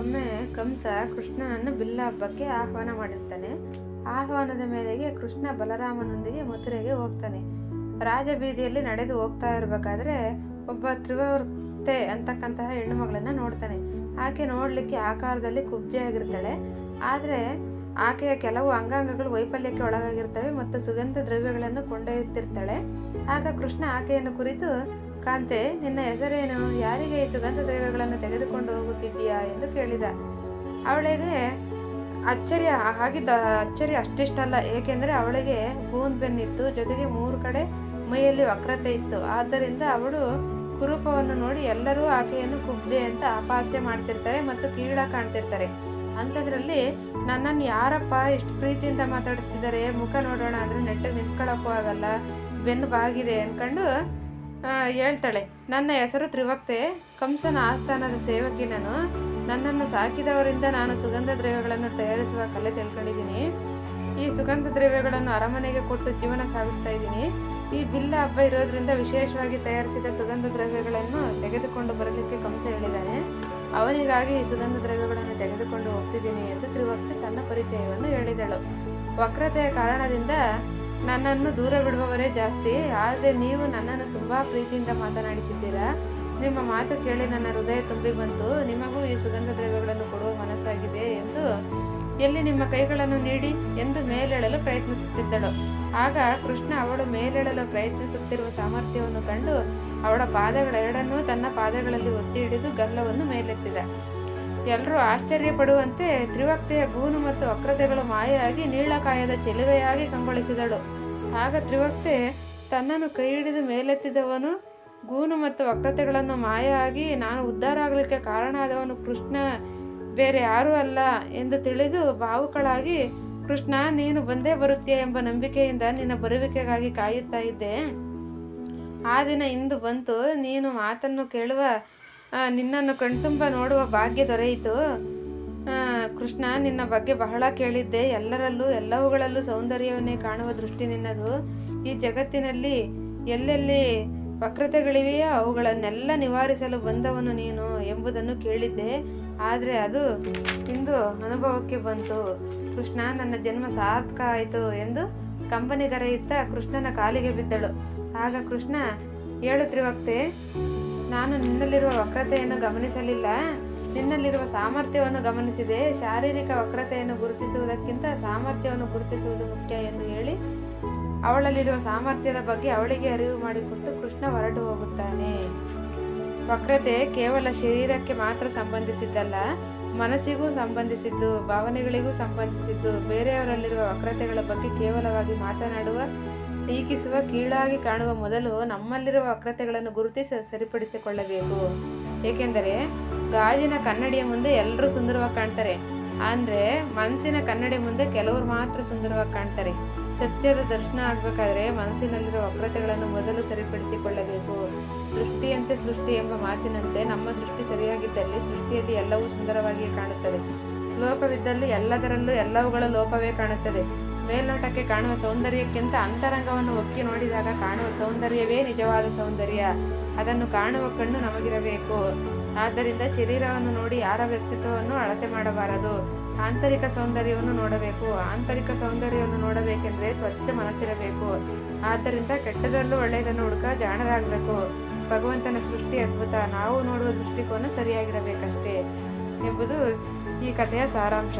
ಒಮ್ಮೆ ಕಂಸ ಕೃಷ್ಣನನ್ನು ಬಿಲ್ಲ ಹಬ್ಬಕ್ಕೆ ಆಹ್ವಾನ ಮಾಡಿರ್ತಾನೆ. ಆಹ್ವಾನದ ಮೇರೆಗೆ ಕೃಷ್ಣ ಬಲರಾಮನೊಂದಿಗೆ ಮಥುರೆಗೆ ಹೋಗ್ತಾನೆ. ರಾಜಬೀದಿಯಲ್ಲಿ ನಡೆದು ಹೋಗ್ತಾ ಇರಬೇಕಾದ್ರೆ ಒಬ್ಬ ತ್ರಿವರ್ತೆ ಅಂತಕ್ಕಂತಹ ಹೆಣ್ಣು ಮಗಳನ್ನ ನೋಡ್ತಾನೆ. ಆಕೆ ನೋಡಲಿಕ್ಕೆ ಆಕಾರದಲ್ಲಿ ಕುಬ್ಜೆಯಾಗಿರ್ತಾಳೆ. ಆದರೆ ಆಕೆಯ ಕೆಲವು ಅಂಗಾಂಗಗಳು ವೈಫಲ್ಯಕ್ಕೆ ಒಳಗಾಗಿರ್ತವೆ ಮತ್ತು ಸುಗಂಧ ದ್ರವ್ಯಗಳನ್ನು ಕೊಂಡೊಯ್ಯುತ್ತಿರ್ತಾಳೆ. ಆಗ ಕೃಷ್ಣ ಆಕೆಯನ್ನು ಕುರಿತು ಕಾಂತೆ ನಿನ್ನ ಹೆಸರೇನು? ಯಾರಿಗೆ ಈ ಸುಗಂಧ ದ್ರವ್ಯಗಳನ್ನು ತೆಗೆದುಕೊಂಡು ಹೋಗುತ್ತಿದ್ದೀಯಾ ಎಂದು ಕೇಳಿದ. ಅವಳಿಗೆ ಅಚ್ಚರಿ ಹಾಗಿದ್ದ ಅಚ್ಚರಿ ಅಷ್ಟಿಷ್ಟಲ್ಲ ಏಕೆಂದರೆ ಅವಳಿಗೆ ಗೂನ್ ಬೆನ್ನಿತ್ತು ಜೊತೆಗೆ ಮೂರು ಕಡೆ ಮೈಯಲ್ಲಿ ವಕ್ರತೆ ಇತ್ತು. ಆದ್ದರಿಂದ ಅವಳು ಕುರೂಪವನ್ನು ನೋಡಿ ಎಲ್ಲರೂ ಆಕೆಯನ್ನು ಕುಬ್ಜೆ ಅಂತ ಅಪಹಾಸ್ಯ ಮಾಡ್ತಿರ್ತಾರೆ ಮತ್ತು ಕೀಳ ಕಾಣ್ತಿರ್ತಾರೆ. ಅಂಥದ್ರಲ್ಲಿ ನನ್ನನ್ನು ಯಾರಪ್ಪ ಇಷ್ಟು ಪ್ರೀತಿಯಿಂದ ಮಾತಾಡಿಸ್ತಿದ್ದಾರೆ? ಮುಖ ನೋಡೋಣ ಅಂದರೆ ನೆಟ್ಟಿಗೆ ನಿಂತ್ಕೊಳ್ಳೋಕ್ಕೂ ಆಗಲ್ಲ. ಬೆನ್ನು ಬಾಗಿದೆ ಅನ್ಕೊಂಡು ಆ, ಹೇಳ್ತಾಳೆ. ನನ್ನ ಹೆಸರು ತ್ರಿವಕ್ತೆ. ಕಂಸನ ಆಸ್ಥಾನದ ಸೇವಕಿ ನಾನು. ನನ್ನನ್ನು ಸಾಕಿದವರಿಂದ ನಾನು ಸುಗಂಧ ದ್ರವ್ಯಗಳನ್ನು ತಯಾರಿಸುವ ಕಲೆ ತಿಳ್ಕೊಂಡಿದ್ದೀನಿ. ಈ ಸುಗಂಧ ದ್ರವ್ಯಗಳನ್ನು ಅರಮನೆಗೆ ಕೊಟ್ಟು ಜೀವನ ಸಾಗಿಸ್ತಾ ಇದ್ದೀನಿ. ಈ ಬಿಲ್ಲ ಹಬ್ಬ ಇರೋದ್ರಿಂದ ವಿಶೇಷವಾಗಿ ತಯಾರಿಸಿದ ಸುಗಂಧ ದ್ರವ್ಯಗಳನ್ನು ತೆಗೆದುಕೊಂಡು ಬರಲಿಕ್ಕೆ ಕಂಸ ಹೇಳಿದ್ದಾನೆ. ಅವನಿಗಾಗಿ ಈ ಸುಗಂಧ ದ್ರವ್ಯಗಳನ್ನು ತೆಗೆದುಕೊಂಡು ಹೋಗ್ತಿದ್ದೀನಿ ಎಂದು ತ್ರಿವಕ್ತಿ ತನ್ನ ಪರಿಚಯವನ್ನು ಹೇಳಿದಳು. ವಕ್ರತೆಯ ಕಾರಣದಿಂದ ನನ್ನನ್ನು ದೂರ ಬಿಡುವವರೇ ಜಾಸ್ತಿ, ಆದರೆ ನೀವು ನನ್ನನ್ನು ತುಂಬ ಪ್ರೀತಿಯಿಂದ ಮಾತನಾಡಿಸಿದ್ದೀರಾ. ನಿಮ್ಮ ಮಾತು ಕೇಳಿ ನನ್ನ ಹೃದಯ ತುಂಬಿ ಬಂತು. ನಿಮಗೂ ಈ ಸುಗಂಧ ದ್ರವ್ಯಗಳನ್ನು ಕೊಡುವ ಮನಸ್ಸಾಗಿದೆ ಎಂದು ಎಲ್ಲಿ ನಿಮ್ಮ ಕೈಗಳನ್ನು ನೀಡಿ ಎಂದು ಮೇಲೇಳಲು ಪ್ರಯತ್ನಿಸುತ್ತಿದ್ದಳು. ಆಗ ಕೃಷ್ಣ ಅವಳು ಮೇಲೇಳಲು ಪ್ರಯತ್ನಿಸುತ್ತಿರುವ ಸಾಮರ್ಥ್ಯವನ್ನು ಕಂಡು ಅವಳ ಪಾದಗಳೆರಡನ್ನೂ ತನ್ನ ಪಾದಗಳಲ್ಲಿ ಒತ್ತಿ ಹಿಡಿದು ಗಲ್ಲವನ್ನು ಮೇಲೆತ್ತಿದ. ಎಲ್ಲರೂ ಆಶ್ಚರ್ಯಪಡುವಂತೆ ತ್ರಿವಕ್ತೆಯ ಗೂನು ಮತ್ತು ವಕ್ರತೆಗಳು ಮಾಯಾಗಿ ನೀಳಕಾಯದ ಚೆಲುವೆಯಾಗಿ ಕಂಗೊಳಿಸಿದಳು. ಆಗ ತ್ರಿವಕ್ತೆ ತನ್ನನ್ನು ಕೈ ಹಿಡಿದು ಮೇಲೆತ್ತಿದವನು. ಗೂನು ಮತ್ತು ವಕ್ರತೆಗಳನ್ನು ಮಾಯಾಗಿ ನಾನು ಉದ್ಧಾರ ಆಗಲಿಕ್ಕೆ ಕಾರಣ ಆದವನು ಕೃಷ್ಣ. ಬೇರೆ ಯಾರೂ ಅಲ್ಲ ಎಂದು ತಿಳಿದು ಭಾವುಕಳಾಗಿ ಕೃಷ್ಣ, ನೀನು ಬಂದೇ ಬರುತ್ತೀಯ ಎಂಬ ನಂಬಿಕೆಯಿಂದ ನಿನ್ನ ಬರುವಿಕೆಗಾಗಿ ಕಾಯುತ್ತಾ ಇದ್ದೆ. ಆ ದಿನ ಇಂದು ಬಂತು. ನೀನು ಮಾತನ್ನು ಕೇಳುವ ನಿನ್ನನ್ನು ಕಣ್ತುಂಬ ನೋಡುವ ಭಾಗ್ಯ ದೊರೆಯಿತು. ಕೃಷ್ಣ, ನಿನ್ನ ಬಗ್ಗೆ ಬಹಳ ಕೇಳಿದ್ದೆ. ಎಲ್ಲರಲ್ಲೂ, ಎಲ್ಲವುಗಳಲ್ಲೂ ಸೌಂದರ್ಯವನ್ನೇ ಕಾಣುವ ದೃಷ್ಟಿ ನಿನ್ನದು. ಈ ಜಗತ್ತಿನಲ್ಲಿ ಎಲ್ಲೆಲ್ಲಿ ವಕ್ರತೆಗಳಿವೆಯೋ ಅವುಗಳನ್ನೆಲ್ಲ ನಿವಾರಿಸಲು ಬಂದವನು ನೀನು ಎಂಬುದನ್ನು ಕೇಳಿದ್ದೆ. ಆದರೆ ಅದು ಇಂದು ಅನುಭವಕ್ಕೆ ಬಂತು. ಕೃಷ್ಣ, ನನ್ನ ಜನ್ಮ ಸಾರ್ಥಕ ಆಯಿತು ಎಂದು ಕಂಬನಿಗರೆಯುತ್ತಾ ಕೃಷ್ಣನ ಕಾಲಿಗೆ ಬಿದ್ದಳು. ಆಗ ಕೃಷ್ಣ ಹೇಳುತ್ತಿರುವಕ್ತೆ ತ್ರಿವಕ್ತೆ ನಾನು ನಿನ್ನಲ್ಲಿರುವ ವಕ್ರತೆಯನ್ನು ಗಮನಿಸಲಿಲ್ಲ. ನಿನ್ನಲ್ಲಿರುವ ಸಾಮರ್ಥ್ಯವನ್ನು ಗಮನಿಸಿದೆ. ಶಾರೀರಿಕ ವಕ್ರತೆಯನ್ನು ಗುರುತಿಸುವುದಕ್ಕಿಂತ ಸಾಮರ್ಥ್ಯವನ್ನು ಗುರುತಿಸುವುದು ಮುಖ್ಯ ಎಂದು ಹೇಳಿ, ಅವಳಲ್ಲಿರುವ ಸಾಮರ್ಥ್ಯದ ಬಗ್ಗೆ ಅವಳಿಗೆ ಅರಿವು ಮಾಡಿಕೊಟ್ಟು ಕೃಷ್ಣ ಹೊರಟು ಹೋಗುತ್ತಾನೆ. ವಕ್ರತೆ ಕೇವಲ ಶರೀರಕ್ಕೆ ಮಾತ್ರ ಸಂಬಂಧಿಸಿದ್ದಲ್ಲ, ಮನಸ್ಸಿಗೂ ಸಂಬಂಧಿಸಿದ್ದು, ಭಾವನೆಗಳಿಗೂ ಸಂಬಂಧಿಸಿದ್ದು, ಬೇರೆಯವರಲ್ಲಿರುವ ವಕ್ರತೆಗಳ ಬಗ್ಗೆ ಕೇವಲವಾಗಿ ಮಾತನಾಡುವ ಟೀಕಿಸುವ, ಕೀಳಾಗಿ ಕಾಣುವ ಮೊದಲು ನಮ್ಮಲ್ಲಿರುವ ವಕ್ರತೆಗಳನ್ನು ಗುರುತಿಸಿ ಸರಿಪಡಿಸಿಕೊಳ್ಳಬೇಕು. ಏಕೆಂದರೆ ಗಾಜಿನ ಕನ್ನಡಿಯ ಮುಂದೆ ಎಲ್ಲರೂ ಸುಂದರವಾಗಿ ಕಾಣ್ತಾರೆ. ಅಂದರೆ ಮನಸ್ಸಿನ ಕನ್ನಡಿ ಮುಂದೆ ಕೆಲವರು ಮಾತ್ರ ಸುಂದರವಾಗಿ ಕಾಣ್ತಾರೆ. ಸತ್ಯದ ದರ್ಶನ ಆಗಬೇಕಾದ್ರೆ ಮನಸ್ಸಿನಲ್ಲಿರುವ ವಕ್ರತೆಗಳನ್ನು ಮೊದಲು ಸರಿಪಡಿಸಿಕೊಳ್ಳಬೇಕು. ದೃಷ್ಟಿಯಂತೆ ಸೃಷ್ಟಿ ಎಂಬ ಮಾತಿನಂತೆ ನಮ್ಮ ದೃಷ್ಟಿ ಸರಿಯಾಗಿದ್ದಲ್ಲಿ ಸೃಷ್ಟಿಯಲ್ಲಿ ಎಲ್ಲವೂ ಸುಂದರವಾಗಿಯೇ ಕಾಣುತ್ತದೆ. ಲೋಪವಿದ್ದಲ್ಲಿ ಎಲ್ಲದರಲ್ಲೂ ಎಲ್ಲವುಗಳ ಲೋಪವೇ ಕಾಣುತ್ತದೆ. ಮೇಲ್ನೋಟಕ್ಕೆ ಕಾಣುವ ಸೌಂದರ್ಯಕ್ಕಿಂತ ಅಂತರಂಗವನ್ನು ಒಕ್ಕಿ ನೋಡಿದಾಗ ಕಾಣುವ ಸೌಂದರ್ಯವೇ ನಿಜವಾದ ಸೌಂದರ್ಯ. ಅದನ್ನು ಕಾಣುವ ಕಣ್ಣು ನಮಗಿರಬೇಕು. ಆದ್ದರಿಂದ ಶರೀರವನ್ನು ನೋಡಿ ಯಾರ ವ್ಯಕ್ತಿತ್ವವನ್ನು ಅಳತೆ ಮಾಡಬಾರದು? ಆಂತರಿಕ ಸೌಂದರ್ಯವನ್ನು ನೋಡಬೇಕು. ಆಂತರಿಕ ಸೌಂದರ್ಯವನ್ನು ನೋಡಬೇಕೆಂದರೆ ಸ್ವಚ್ಛ ಮನಸ್ಸಿರಬೇಕು. ಆದ್ದರಿಂದ ಕೆಟ್ಟದಲ್ಲೂ ಒಳ್ಳೆಯದನ್ನು ಹುಡುಕ ಜಾಣರಾಗಬೇಕು. ಭಗವಂತನ ಸೃಷ್ಟಿ ಅದ್ಭುತ. ನಾವು ನೋಡುವ ದೃಷ್ಟಿಕೋನ ಸರಿಯಾಗಿರಬೇಕಷ್ಟೇ ಎಂಬುದು ಈ ಕಥೆಯ ಸಾರಾಂಶ.